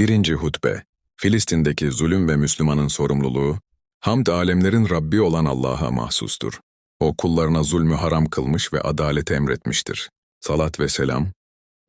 1. Hutbe Filistin'deki zulüm ve Müslümanın sorumluluğu, hamd alemlerin Rabbi olan Allah'a mahsustur. O kullarına zulmü haram kılmış ve adalet emretmiştir. Salat ve selam,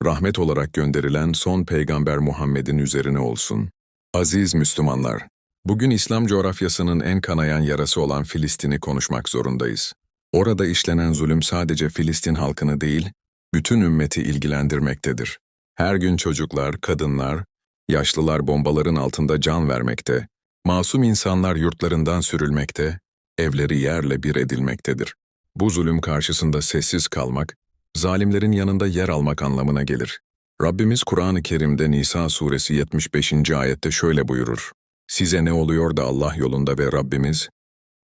rahmet olarak gönderilen son peygamber Muhammed'in üzerine olsun. Aziz Müslümanlar, bugün İslam coğrafyasının en kanayan yarası olan Filistin'i konuşmak zorundayız. Orada işlenen zulüm sadece Filistin halkını değil, bütün ümmeti ilgilendirmektedir. Her gün çocuklar, kadınlar, yaşlılar bombaların altında can vermekte, masum insanlar yurtlarından sürülmekte, evleri yerle bir edilmektedir. Bu zulüm karşısında sessiz kalmak, zalimlerin yanında yer almak anlamına gelir. Rabbimiz Kur'an-ı Kerim'de Nisa suresi 75. ayette şöyle buyurur. Size ne oluyor da Allah yolunda ve Rabbimiz,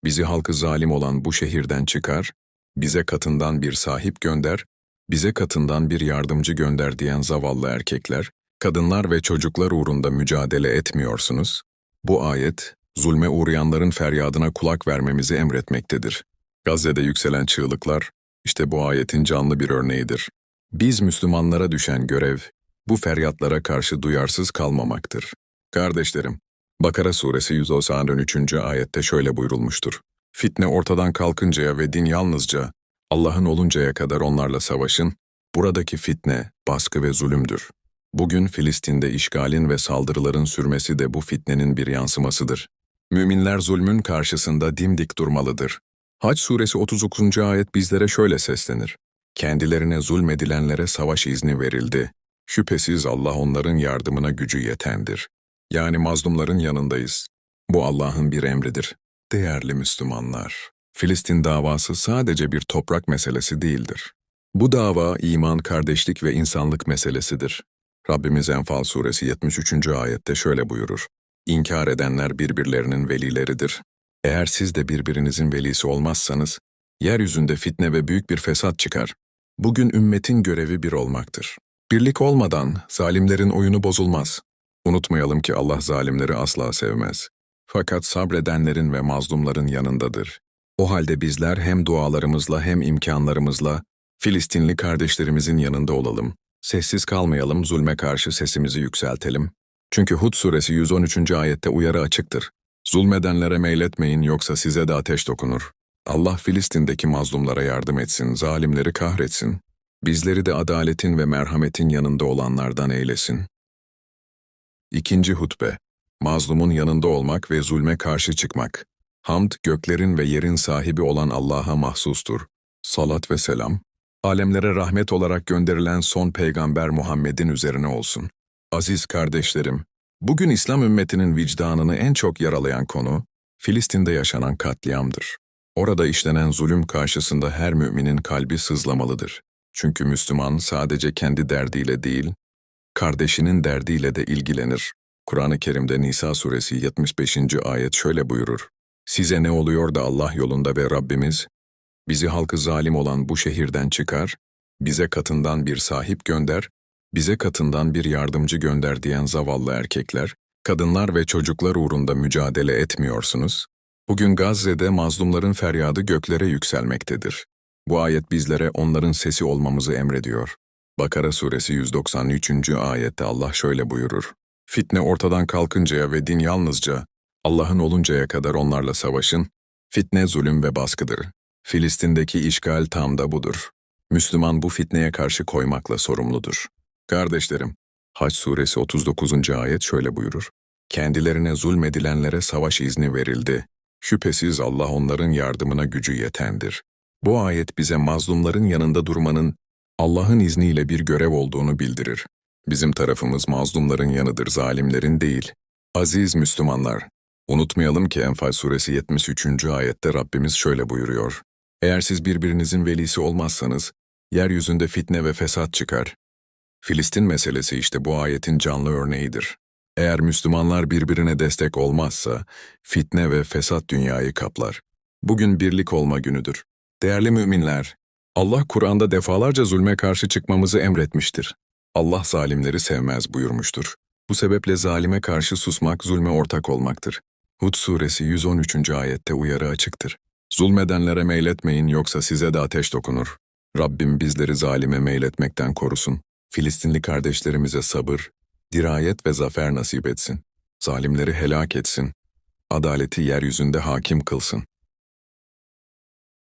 bizi halkı zalim olan bu şehirden çıkar, bize katından bir sahip gönder, bize katından bir yardımcı gönder diyen zavallı erkekler, kadınlar ve çocuklar uğrunda mücadele etmiyorsunuz. Bu ayet, zulme uğrayanların feryadına kulak vermemizi emretmektedir. Gazze'de yükselen çığlıklar, işte bu ayetin canlı bir örneğidir. Biz Müslümanlara düşen görev, bu feryatlara karşı duyarsız kalmamaktır. Kardeşlerim, Bakara suresi 193. ayette şöyle buyurulmuştur. Fitne ortadan kalkıncaya ve din yalnızca Allah'ın oluncaya kadar onlarla savaşın, buradaki fitne, baskı ve zulümdür. Bugün Filistin'de işgalin ve saldırıların sürmesi de bu fitnenin bir yansımasıdır. Müminler zulmün karşısında dimdik durmalıdır. Haç suresi 39. ayet bizlere şöyle seslenir. Kendilerine zulmedilenlere savaş izni verildi. Şüphesiz Allah onların yardımına gücü yetendir. Yani mazlumların yanındayız. Bu Allah'ın bir emridir. Değerli Müslümanlar, Filistin davası sadece bir toprak meselesi değildir. Bu dava iman, kardeşlik ve insanlık meselesidir. Rabbimiz Enfal suresi 73. ayette şöyle buyurur. İnkar edenler birbirlerinin velileridir. Eğer siz de birbirinizin velisi olmazsanız, yeryüzünde fitne ve büyük bir fesat çıkar. Bugün ümmetin görevi bir olmaktır. Birlik olmadan zalimlerin oyunu bozulmaz. Unutmayalım ki Allah zalimleri asla sevmez. Fakat sabredenlerin ve mazlumların yanındadır. O halde bizler hem dualarımızla hem imkanlarımızla Filistinli kardeşlerimizin yanında olalım. Sessiz kalmayalım, zulme karşı sesimizi yükseltelim. Çünkü Hud suresi 113. ayette uyarı açıktır. Zulmedenlere meyletmeyin yoksa size de ateş dokunur. Allah Filistin'deki mazlumlara yardım etsin, zalimleri kahretsin. Bizleri de adaletin ve merhametin yanında olanlardan eylesin. İkinci hutbe. Mazlumun yanında olmak ve zulme karşı çıkmak. Hamd, göklerin ve yerin sahibi olan Allah'a mahsustur. Salat ve selam, alemlere rahmet olarak gönderilen son peygamber Muhammed'in üzerine olsun. Aziz kardeşlerim, bugün İslam ümmetinin vicdanını en çok yaralayan konu, Filistin'de yaşanan katliamdır. Orada işlenen zulüm karşısında her müminin kalbi sızlamalıdır. Çünkü Müslüman sadece kendi derdiyle değil, kardeşinin derdiyle de ilgilenir. Kur'an-ı Kerim'de Nisa suresi 75. ayet şöyle buyurur. Size ne oluyor da Allah yolunda ve Rabbimiz, bizi halkı zalim olan bu şehirden çıkar, bize katından bir sahip gönder, bize katından bir yardımcı gönder diyen zavallı erkekler, kadınlar ve çocuklar uğrunda mücadele etmiyorsunuz. Bugün Gazze'de mazlumların feryadı göklere yükselmektedir. Bu ayet bizlere onların sesi olmamızı emrediyor. Bakara suresi 193. ayette Allah şöyle buyurur. Fitne ortadan kalkıncaya ve din yalnızca Allah'ın oluncaya kadar onlarla savaşın, fitne zulüm ve baskıdır. Filistin'deki işgal tam da budur. Müslüman bu fitneye karşı koymakla sorumludur. Kardeşlerim, Haç suresi 39. ayet şöyle buyurur. Kendilerine zulmedilenlere savaş izni verildi. Şüphesiz Allah onların yardımına gücü yetendir. Bu ayet bize mazlumların yanında durmanın Allah'ın izniyle bir görev olduğunu bildirir. Bizim tarafımız mazlumların yanıdır, zalimlerin değil. Aziz Müslümanlar, unutmayalım ki Enfal suresi 73. ayette Rabbimiz şöyle buyuruyor. Eğer siz birbirinizin velisi olmazsanız, yeryüzünde fitne ve fesat çıkar. Filistin meselesi işte bu ayetin canlı örneğidir. Eğer Müslümanlar birbirine destek olmazsa, fitne ve fesat dünyayı kaplar. Bugün birlik olma günüdür. Değerli müminler, Allah Kur'an'da defalarca zulme karşı çıkmamızı emretmiştir. Allah zalimleri sevmez buyurmuştur. Bu sebeple zalime karşı susmak zulme ortak olmaktır. Hud suresi 113. ayette uyarı açıktır. Zulmedenlere meyletmeyin yoksa size de ateş dokunur. Rabbim bizleri zalime meyletmekten korusun. Filistinli kardeşlerimize sabır, dirayet ve zafer nasip etsin. Zalimleri helak etsin. Adaleti yeryüzünde hakim kılsın.